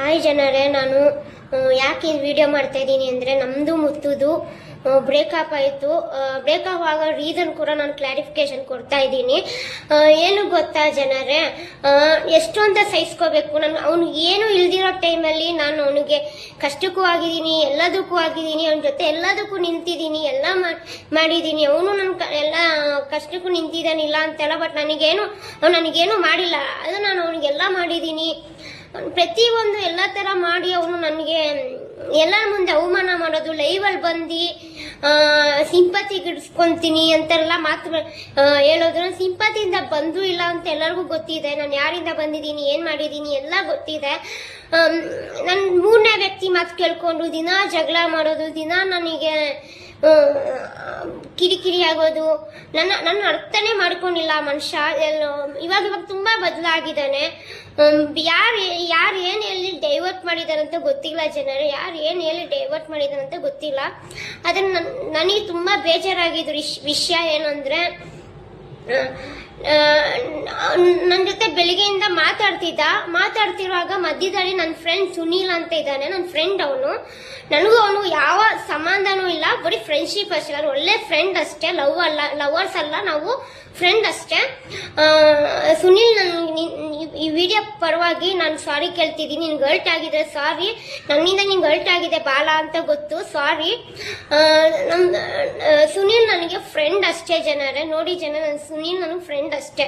Hi ಜನರೇ, ನಾನು ಯಾಕೆ ಈ ವಿಡಿಯೋ ಮಾಡ್ತಾ ಇದ್ದೀನಿ ಅಂದರೆ ನಮ್ಮದು ಮುತ್ತುದು ಬ್ರೇಕಪ್ ಆಯಿತು. ಬ್ರೇಕಪ್ ಆಗೋ ರೀಸನ್ ಕೂಡ ನಾನು ಕ್ಲಾರಿಫಿಕೇಶನ್ ಕೊಡ್ತಾ ಇದ್ದೀನಿ. ಏನು ಗೊತ್ತಾ ಜನರೇ ಎಷ್ಟು ಅಂತ ಸಹಿಸ್ಕೋಬೇಕು. ನಾನು, ಅವನು ಏನು ಇಲ್ದಿರೋ ಟೈಮಲ್ಲಿ ನಾನು ಅವನಿಗೆ ಕಷ್ಟಕ್ಕೂ ಆಗಿದ್ದೀನಿ, ಎಲ್ಲದಕ್ಕೂ ಆಗಿದ್ದೀನಿ, ಅವನ ಜೊತೆ ಎಲ್ಲದಕ್ಕೂ ನಿಂತಿದ್ದೀನಿ, ಎಲ್ಲ ಮಾಡಿದ್ದೀನಿ. ಅವನು ನನ್ನ ಎಲ್ಲ ಕಷ್ಟಕ್ಕೂ ನಿಂತಿದ್ದಾನಿಲ್ಲ ಅಂತೆಲ್ಲ ಬಟ್ ನನಗೇನು, ಅವ್ನು ನನಗೇನು ಮಾಡಿಲ್ಲ. ಅದು ನಾನು ಅವನಿಗೆಲ್ಲ ಮಾಡಿದ್ದೀನಿ. ಪ್ರತಿಯೊಂದು ಎಲ್ಲ ಥರ ಮಾಡಿ ಅವನು ನನಗೆ ಎಲ್ಲರ ಮುಂದೆ ಅವಮಾನ ಮಾಡೋದು ಲೈವಲ್ಲಿ ಬಂದು ಸಿಂಪತಿ ಗಿಡಿಸ್ಕೊಂತೀನಿ ಅಂತೆಲ್ಲ ಮಾತು ಹೇಳೋದ್ರ ಸಿಂಪತಿಯಿಂದ ಬಂದು ಇಲ್ಲ ಅಂತ ಎಲ್ಲರಿಗೂ ಗೊತ್ತಿದೆ. ನಾನು ಯಾರಿಂದ ಬಂದಿದ್ದೀನಿ, ಏನು ಮಾಡಿದ್ದೀನಿ ಎಲ್ಲ ಗೊತ್ತಿದೆ. ನನ್ನ ಮೂರನೇ ವ್ಯಕ್ತಿ ಮಾತು ಕೇಳ್ಕೊಂಡು ದಿನ ಜಗಳ ಮಾಡೋದು, ದಿನ ನನಗೆ ಕಿರಿಕಿರಿ ಆಗೋದು ನನ್ನ ನನ್ನ ಅರ್ಥನೇ ಮಾಡ್ಕೊಂಡಿಲ್ಲ ಮನುಷ್ಯ. ಎಲ್ಲೋ, ಇವಾಗ ಇವಾಗ ತುಂಬಾ ಬದಲಾಗಿದ್ದಾನೆ. ಯಾರು ಯಾರು ಏನು ಎಲ್ಲಿ ಡೈವರ್ಟ್ ಮಾಡಿದಾರಂತ ಗೊತ್ತಿಲ್ಲ ಜನರು. ಯಾರು ಏನು ಎಲ್ಲಿ ಡೈವರ್ಟ್ ಮಾಡಿದಾರಂತ ಗೊತ್ತಿಲ್ಲ. ನನ್- ನನಗೆ ತುಂಬಾ ಬೇಜಾರಾಗಿದ್ದು ವಿಷ್- ವಿಷಯ ಏನಂದ್ರೆ ನನ್ನ ಜೊತೆ ಬೆಳಿಗ್ಗೆಯಿಂದ ಮಾತಾಡ್ತಿದ್ದ. ಮಾತಾಡ್ತಿರುವಾಗ ಮಧ್ಯದಲ್ಲಿ ನನ್ನ ಫ್ರೆಂಡ್ ಸುನೀಲ್ ಅಂತ ಇದ್ದಾನೆ. ನನ್ನ ಫ್ರೆಂಡ್ ಅವನು. ನನಗೂ ಅವನು ಯಾವ ಸಂಬಂಧನೂ ಇಲ್ಲ. ಬರೀ ಫ್ರೆಂಡ್ಶಿಪ್ ಅಷ್ಟೇ. ನಾನು ಒಳ್ಳೆ ಫ್ರೆಂಡ್ ಅಷ್ಟೇ. ಲವ್ ಅಲ್ಲ ಲವರ್ಸ್ ಅಲ್ಲ. ನಾವು ಫ್ರೆಂಡ್ ಅಷ್ಟೇ. ಸುನೀಲ್ ನನಗೆ ಈ ವಿಡಿಯೋ ಪರವಾಗಿ ನಾನು ಸಾರಿ ಕೇಳ್ತಿದ್ದೀನಿ. ನಿನ್ಗೆ ಗರ್ಟ್ ಆಗಿದೆ ಸಾರಿ ನನ್ನಿಂದ ನಿಂಗೆ ಗರ್ಟ್ ಆಗಿದೆ ಬಾಲ ಅಂತ ಗೊತ್ತು. ಸಾರಿ ನಮ್ಮ ಸುನೀಲ್ ನನಗೆ ಫ್ರೆಂಡ್ ಅಷ್ಟೇ ಜನರೇ. ನೋಡಿ ಜನ ನನ್ನ ಸುನೀಲ್ ನನಗೆ ಫ್ರೆಂಡ್ ಅಷ್ಟೇ.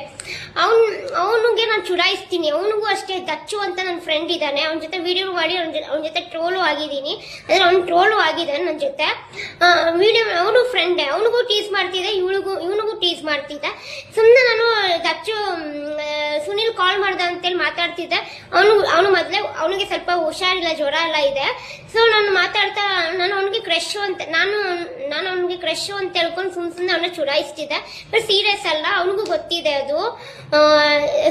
ಅವನ್, ಅವನಿಗೆ ನಾನು ಚುಡಾಯಿಸ್ತೀನಿ ಅವನಿಗೂ ಅಷ್ಟೇ, ದಚ್ಚು ಅಂತ ನನ್ನ ಫ್ರೆಂಡ್ ಇದ್ದಾನೆ. ಅವನ ಜೊತೆ ವಿಡಿಯೋ ಮಾಡಿ, ಅವನ ಅವನ ಜೊತೆ ಟ್ರೋಲು ಆಗಿದ್ದೀನಿ. ಅಂದ್ರೆ ಅವ್ನು ಟ್ರೋಲು ಆಗಿದ್ದಾನೆ ನನ್ನ ಜೊತೆ. ವಿಡಿಯೋ ಅವನು ಫ್ರೆಂಡೇ ಅವನಿಗೂ ಟೀಸ್ ಮಾಡ್ತಿದ್ದೆ, ಇವಳಿಗೂ, ಇವನಿಗೂ ಟೀಸ್ ಮಾಡ್ತಿದ್ದೆ. ಸುಮ್ಮನೆ ನಾನು ದಚ್ಚು ಸುನಿಲ್ ಕಾಲ್ ಮಾಡ್ದ ಅಂತೇಳಿ ಮಾತಾಡ್ತಿದ್ದೆ. ಅವನು ಅವನು ಮೊದಲೇ, ಅವನಿಗೆ ಸ್ವಲ್ಪ ಹುಷಾರಿಲ್ಲ, ಜ್ವರ ಎಲ್ಲ ಇದೆ. ಸೊ ನಾನು ಮಾತಾಡ್ತಾ, ನಾನು ಅವನಿಗೆ ಕ್ರಶ್ ಅಂತ, ನಾನು ನಾನು ಅವನಿಗೆ ಕ್ರಶ್ ಅಂತ ಹೇಳ್ಕೊಂಡು ಸುಮ್ಮ ಸುಮ್ಮನೆ ಅವನ ಚುಡಾಯಿಸ್ತಿದ್ದೆ ಬಟ್ ಸೀರಿಯಸ್ ಅಲ್ಲ, ಅವನಿಗೂ ಗೊತ್ತಿದೆ ಅದು.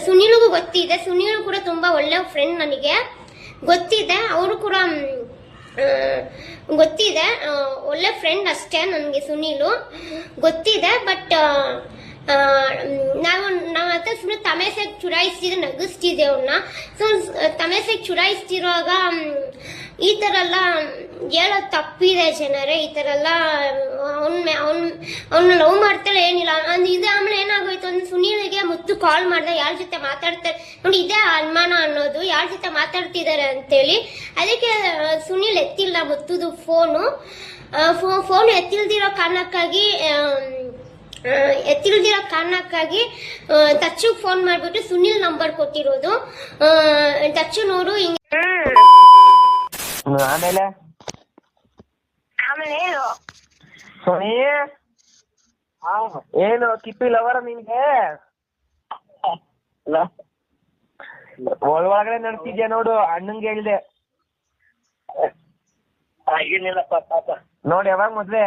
ಸುನೀಲ್ಗೂ ಗೊತ್ತಿದೆ. ಸುನೀಲ್ ಕೂಡ ತುಂಬ ಒಳ್ಳೆ ಫ್ರೆಂಡ್ ನನಗೆ. ಗೊತ್ತಿದೆ ಅವರು ಕೂಡ ಗೊತ್ತಿದೆ. ಒಳ್ಳೆ ಫ್ರೆಂಡ್ ಅಷ್ಟೇ ನನಗೆ ಸುನೀಲು. ಗೊತ್ತಿದೆ ಬಟ್ ನಾವು ನಾವು ಹತ್ರ ಸುಮ್ಮನೆ ತಮೇಸೆಗೆ ಚುರಾಯಿಸ್ತಿದ್ರೆ ನಗಿಸ್ತಿದ್ದೆ ಅವ್ರನ್ನ ಸೊ ತಮೇಸೆಗೆ ಚುಡಾಯಿಸ್ತಿರುವಾಗ ಮ್, ಈ ಥರ ಎಲ್ಲ ಹೇಳೋದು ತಪ್ಪಿದೆ ಜನರೇ ಈ ಥರ ಎಲ್ಲ ಅವ್ನ ಅವ್ನ ಲವ್ ಮಾಡ್ತಾಳೆ ಏನಿಲ್ಲ. ಅಂದ್ ಇದೆ ಆಮೇಲೆ ಏನಾಗೋಯ್ತು ಅಂದ್ರೆ ಸುನೀಲ್ಗೆ ಮುತ್ತು ಕಾಲ್ ಮಾಡ್ದೆ ಯಾರ ಜೊತೆ ಮಾತಾಡ್ತಾರೆ ನೋಡಿ ಇದೇ ಅನುಮಾನ ಅನ್ನೋದು ಯಾರ ಜೊತೆ ಮಾತಾಡ್ತಿದ್ದಾರೆ ಅಂತೇಳಿ. ಅದಕ್ಕೆ ಸುನೀಲ್ ಎತ್ತಿಲ್ಲ ಮುತ್ತುದು ಫೋನು ಫೋನ್ ಎತ್ತಿಲ್ದಿರೋ ಕಾರಣಕ್ಕಾಗಿ ಎತ್ತಿಲ್ದಿರೋ ಕಾರಣಕ್ಕಾಗಿ ಆ, ಫೋನ್ ಮಾಡ್ಬಿಟ್ಟು ಸುನೀಲ್ ನಂಬರ್ ಕೊಟ್ಟಿರೋದು. ನೋಡು ಹಿಂಗೆ ಆಮೇಲೆ? ಆಮೇಲೆ ಹೇಳು ಸೋನಿ? ಏನು ಕಿಪ್ಪಿ ಲವರ ನಿನ್ಗೆ? ಒಳ ಒಳಗಡೆ ನಡ್ತಿದ್ಯಾ ನೋಡು ಅಣ್ಣಂಗೆ ಹೇಳ್ದೆ. ಏನಿಲ್ಲಪ್ಪ ಪಾಪ ನೋಡಿ ಯಾವಾಗ ಮದ್ವೆ?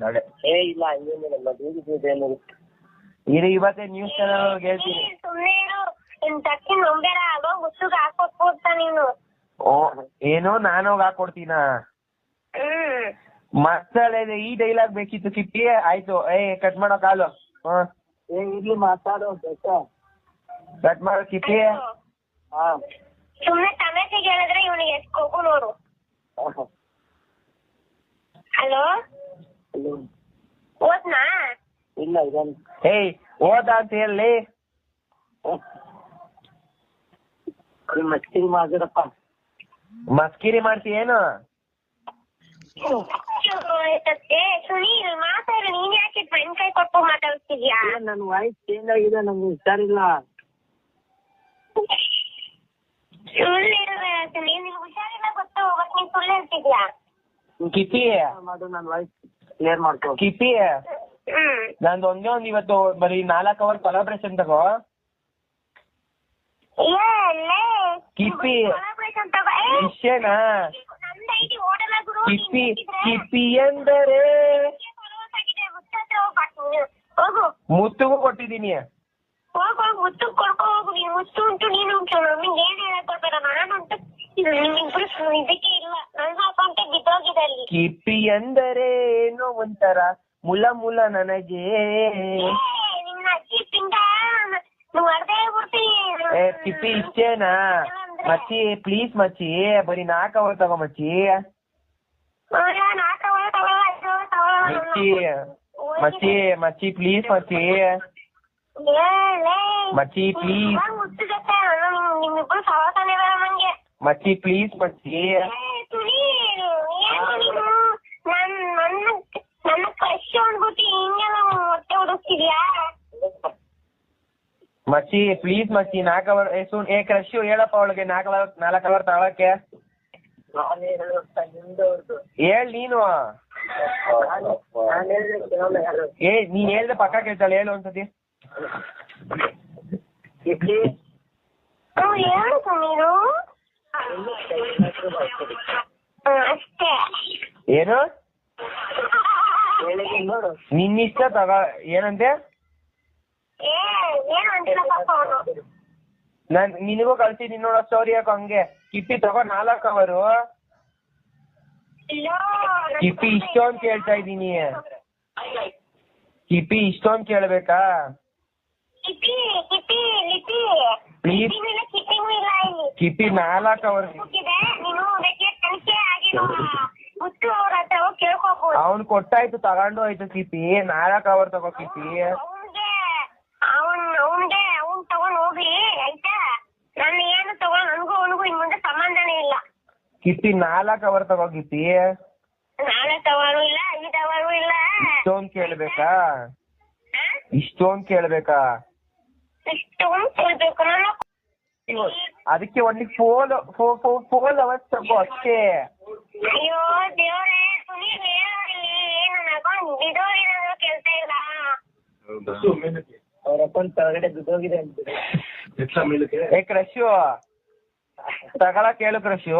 ನೋಡಿ ಏ ಇಲ್ಲ ಮದುವೆ ಇವತ್ತೇ ನ್ಯೂಸ್ ಚಾನಲ್ ಹೇಳ್ತೀನಿ. ಸುಮ್ಮನೆ ಇರು ನಿನ್ ತಕ್ಕಿ ನಂಬೇಡ ಅಲ್ವಾ ಮುತ್ತುಗ್ ಹಾಕೊಟ್ಬಿಡ್ತ ನೀನು. ಏನು ನಾನು ಹೋಗಿ ಹಾಕೊಡ್ತೀನ ಹ್ಮ್ ಮಸಾಲೆ ಇದೆ, ಈ ಡೈಲಾಗ್ ಬೇಕಿತ್ತು ಕಿಪ್ಪಿ ಆಯ್ತು. ಏ ಕಟ್ ಮಾಡೋ ಕಾಲು. ಹ್ಮ್ ಏ ಇರ್ಲಿ ಮಾತಾಡು ಬೇಕ ಕಟ್ ಮಾಡೋ ಕಿಪ್ಪಿ ಹಾ. ಸುಮ್ನೆ ತಮಾಷೆಗೆ ಹೇಳಿದ್ರೆ ಇವನಿಗೆ ಎಷ್ಟ್ ಕೊಬ್ಬು ನೋಡು. ಹಲೋ? ಓದ್ನಾ? ಇಲ್ಲ ಇದನ್ನು ಏಯ್ ಓದ ಅಂತ ಹೇಳಿ. ಮಸ್ಕಿರಿ ಮಾಡಿರಪ್ಪ ಮಸ್ಕಿರಿ ಮಾಡ್ತಿ ಏನು? ಏ ಸುನೀಲ್ ಮಾತಾಡು. ನೀನ್ ಯಾಕೆ ಫ್ರೆಂಡ್ ಕೈ ಕೊಟ್ಟು ಮಾತಾಡ್ತಿದ್ಯಾ? ನನ್ ವಾಯ್ಸ್ ಚೇಂಜ್ ಆಗಿದೆ ನಮ್ಗೆ ಹುಷಾರಿಲ್ಲ ಸುನೀಲ್. ನಿನ್ಗೆ ಹುಷಾರಿಲ್ಲ ಗೊತ್ತು ಹೋಗಕ್ ನೀನ್ ಸುಳ್ಳು ಹೇಳ್ತಿದ್ಯಾ? ಕಿಪಿ. ಮಾಡು ನನ್ನ ವಾಯ್ಸ್ ಕ್ಲಿಯರ್ ಮಾಡ್ಕೊ. ಕಿಪಿ. ನಂದು ಒಂದೇ ಒಂದ್ ಇವತ್ತು ಬರೀ ನಾಲ್ಕ್ ಅವರ್ ಕೊಲಾಬ್ರೇಷನ್ ತಗೋ. ಏ ಶಿಷ್ಯನ ಕಿಪಿ ಕಿಪಿ ಎಂದರೆ? ಮುತ್ತುಗೂ ಕೊಟ್ಟಿದ್ದೀನಿ. ಮುತ್ತು ಹೋಗು ನೀ ಮುತ್ತು ಉಂಟು ನೀನು ಏನ್ ಇದಕ್ಕೆ ಇಲ್ಲ ಅಲ್ಲಿ ಎಂದರೆ ಏನೋ ಒಂಥರ ಮುಲ ಮುಲ ನನಗೆ ನೀ ಇಷ್ಟೇನಾ? ಮಚ್ಚಿ ಪ್ಲೀಸ್ ಮಚ್ಚಿ ಬರೀ ನಾಲ್ಕು ಅವರ್ ತಗೋ ಮಚ್ಚಿ. ಮಚ್ಚಿ ಮಚ್ಚಿ ಮಚ್ಚಿ ಪ್ಲೀಸ್ ಮಚ್ಚಿ. ಮಚ್ಚಿ ಪ್ಲೀಸ್ ಮಚ್ಚಿ ಪ್ಲೀಸ್ ಮಚ್ಚಿ. ಮಚ್ಚಿ ಪ್ಲೀಸ್ ಮಚ್ಚಿ ನಾಲ್ಕು ಅವರ್ ಏ ಸುನ್ ಏ ಕ್ರಶ್ ಹೇಳಪ್ಪ ಅವಳಿಗೆ ನಾಲ್ಕು ಅವರ್ ನಾಲ್ಕು ಅವರ್ ತಗೊಳಕ್ಕೆ ನಾನು ಹೇಳು ನೀನು. ಏ ನೀನ್ ಹೇಳ್ದೆ. ಪಕ್ಕ ಕೇಳ್ತಾಳೆ ಹೇಳು ಒಂದ್ಸತಿ. ಏನು? ನಿನ್ನಿಷ್ಟ ತಗ ಏನಂತೆ? ಏನು ನಾನ್ ನಿನಗೂ ಕಳ್ಸಿದೀನಿ ನೋಡ ಸ್ಟೋರಿ ಯಾಕೋ ಹಂಗೆ. ಕಿಪ್ಪಿ ತಗೋ ನಾಲ್ಕು ಅವರು. ಕಿಪ್ಪಿ ಇಷ್ಟೊಂದ್ ಕೇಳ್ತಾ ಇದೀನಿ ಕಿಪ್ಪಿ ಇಷ್ಟೊಂದ್ ಕೇಳ್ಬೇಕಾ? ಕಿಪಿ ಲಿಪಿ ಲಿಪಿ ಇಲ್ಲ ಇಲ್ಲ ನಾಲ್ಕು ಅವರು. ಕೂತಿದೆ ನೀನು ಅದಕ್ಕೆ ಕೊಟ್ಟಾಯ್ತು, ತಗೊಂಡು ಹೋಯ್ತು ಕಿಪ್ಪಿ. ನಾಲ್ಕು ಅವರ್ ತಗೋ ಕಿಪ್ಪಿ ಅವನ್ಗೆ ಅವನ್ ಅವನ್ಗೆ ಅವ್ನ್ ತಗೊಂಡ್ ಹೋಗ್ಲಿ ಆಯ್ತಾ ನಾನು ಏನು ತಗೊಂಡ್ ನನ್ಗೂ ಅವನಿಗೂ ಇನ್ ಮುಂದೆ ಸಂಬಂಧನೇ ಇಲ್ಲ ಕಿಪ್ಪಿ ನಾಲ್ಕು ಅವರ್ ತಗೋ ಕಿಪ್ಪಿ ನಾಳೆ ತವರು ಇಲ್ಲ ಇಷ್ಟೊಂದ್ ಕೇಳ್ಬೇಕಾ? ಹ? ಇಷ್ಟೊಂದ್ ಕೇಳ್ಬೇಕಾ? ಇಷ್ಟೊಂದು ಅದಕ್ಕೆ ಒಂದ್ ಫೋನ್ ಫೋನ್ ಅವರ್ಸ್ ತಗೋ ಅಷ್ಟೇ. ಅಯ್ಯೋ ದೇವ್ರೇ ಸುನೀಲ್ ಹೇಳು ಇಲ್ಲಿ ಏನು ನಗೊಂಡ್ ಬಿದೋರಿರೋ ಕೆಲ್ಸ ಇಲ್ಲ ಅವ್ರ ಕೆಳಗಡೆ ಅಂತಾರೆ ಏ ಕ್ರಶು. ತಗೊಳಕ್ ಹೇಳು ಕ್ರಶು.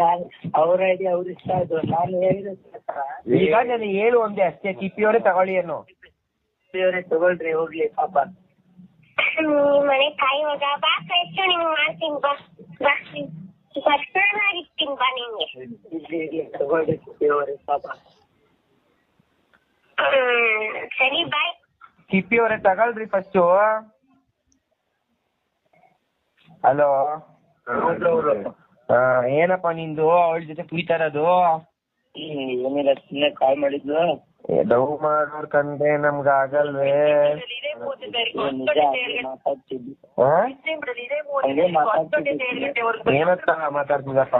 ನಾನು ಅವ್ರ ಐಡಿಯಾ ಅವ್ರ ಇಷ್ಟ ಆಯ್ತು ನಾನು ಹೇಳಿದ ಈಗ ನಾನು ಹೇಳು ಒಂದೇ ಅಷ್ಟೇ ಕಿಪ್ಪಿಯವರೇ ತಗೊಳ್ಳಿ ಏನು. ದೇವ್ರೆ ತಗೊಳ್ರಿ ಹೋಗ್ಲಿ ಪಾಪ. ಮನೆ ಮನೆ ಹೋಗ ಬಾ ಎಷ್ಟು ನಿಂಗ್ ಮಾಡ್ತೀನಿ ಬಾ ಬಾ. ಇರ್ತೀನಿ ಬಾ ನಿಂಗೆ ಇಡ್ಲಿ ಇಡ್ಲಿ ತಗೊಳ್ರಿ ದೇವ್ರೆ ಪಾಪ. ಸರಿ ಬಾಯ್ ಕಿಪ್ಪಿಯವರೇ ತಗೊಳ್ರಿ ಫಸ್ಟು ಹಲೋ ಏನಪ್ಪ ನಿಂದು? ಅವಳ ಜೊತೆ ಕುಯ್ತಾ ಇರೋದು? ಏನಿಲ್ಲ ಸುಮ್ಮನೆ ಕಾಲ್ ಮಾಡಿದ್ಲು ಡವ್ ಮಾಡೋರ್ ಕಂಡ್ರೆ ನಮ್ಗ ಆಗಲ್ವೇ. ಮಾತಾಡ್ತಿದ್ವಿ ಏನಂತ ಮಾತಾಡ್ತಿದಪ್ಪ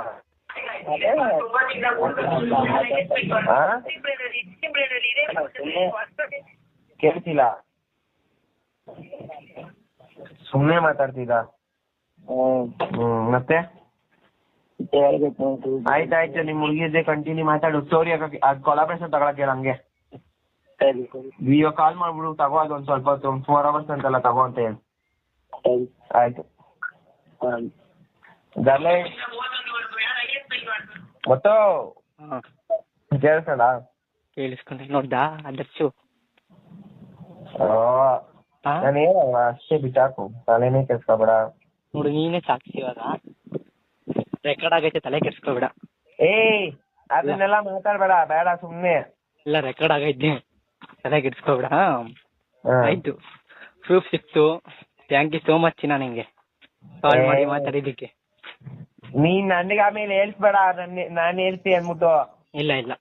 ಕೇಳ್ತಿಲ್ಲ. ಸುಮ್ನೆ ಮಾತಾಡ್ತಿದ್ದ? ಹ್ಮ್ ಮತ್ತೆ? ಆಯ್ತಾಯ್ತು ನಿಮ್ ಹುಡುಗಿದ್ದೆ ಕಂಟಿನ್ಯೂ ಮಾತಾಡು. ಸ್ಟೋರಿ ಅದ್ ಕೊಲಾಬ್ರೇಷನ್ ತಗೊಳಕ್ಕೆ ನಂಗೆ. ವಿಡಿಯೋ ಕಾಲ್ ಮಾಡ್ಬಿಡು ತಗೋ ಅದು ಒಂದ್ ಸ್ವಲ್ಪ ಹೊತ್ತು ಫೋರ್ ಅವರ್ಸ್ ಅಂತಲ್ಲ ತಗೋ ಅಂತ ಹೇಳಿ. ಆಯ್ತು. ಗರ್ಲೆ ಗೊತ್ತೋ ಕೇಳಿಸಲ್ಲ ಕೇಳಿಸ್ಕೊಂಡೆ ನೋಡ್ದಾ? ಅದರ್ಸು. ನಾನೇನಲ್ಲ ಅಷ್ಟೇ ಬಿಟ್ಟಾಕು ತಲೆನೇ ಬೇಡ ನೋಡು ನೀನೇ ಸಾಕ್ಷಿ ಇವಾಗ. ರೆಕಾರ್ಡ್ ಆಗೈತೆ ತಲೆ ಕೆಡ್ಸ್ಕೊಬೇಡ ಏಯ್ ಅದನ್ನೆಲ್ಲ ಮಾತಾಡ್ಬೇಡ ಬೇಡ ಸುಮ್ನೆ. ಇಲ್ಲ ರೆಕಾರ್ಡ್ ಆಗೈತೆ ತಲೆ ಕೆಡ್ಸ್ಕೊಬೇಡ. ಆಯ್ತು. ಪ್ರೂಫ್ ಸಿಕ್ತು. ಥ್ಯಾಂಕ್ ಯು ಸೋ ಮಚ್ ಚಿನ್ನ ನಿಂಗೆ. ಕಾಲ್ ಮಾಡಿ. ಮಾತಾಡಿದ್ದಕ್ಕೆ. ನೀನ್ ನನಗೆ ಆಮೇಲೆ ಹೇಳ್ಸ್ಬೇಡ ನಾನು ನಾನ್ ಹೇಳ್ತಿ ಅನ್ಬಿಟ್ಟು ಇಲ್ಲ ಇಲ್ಲ.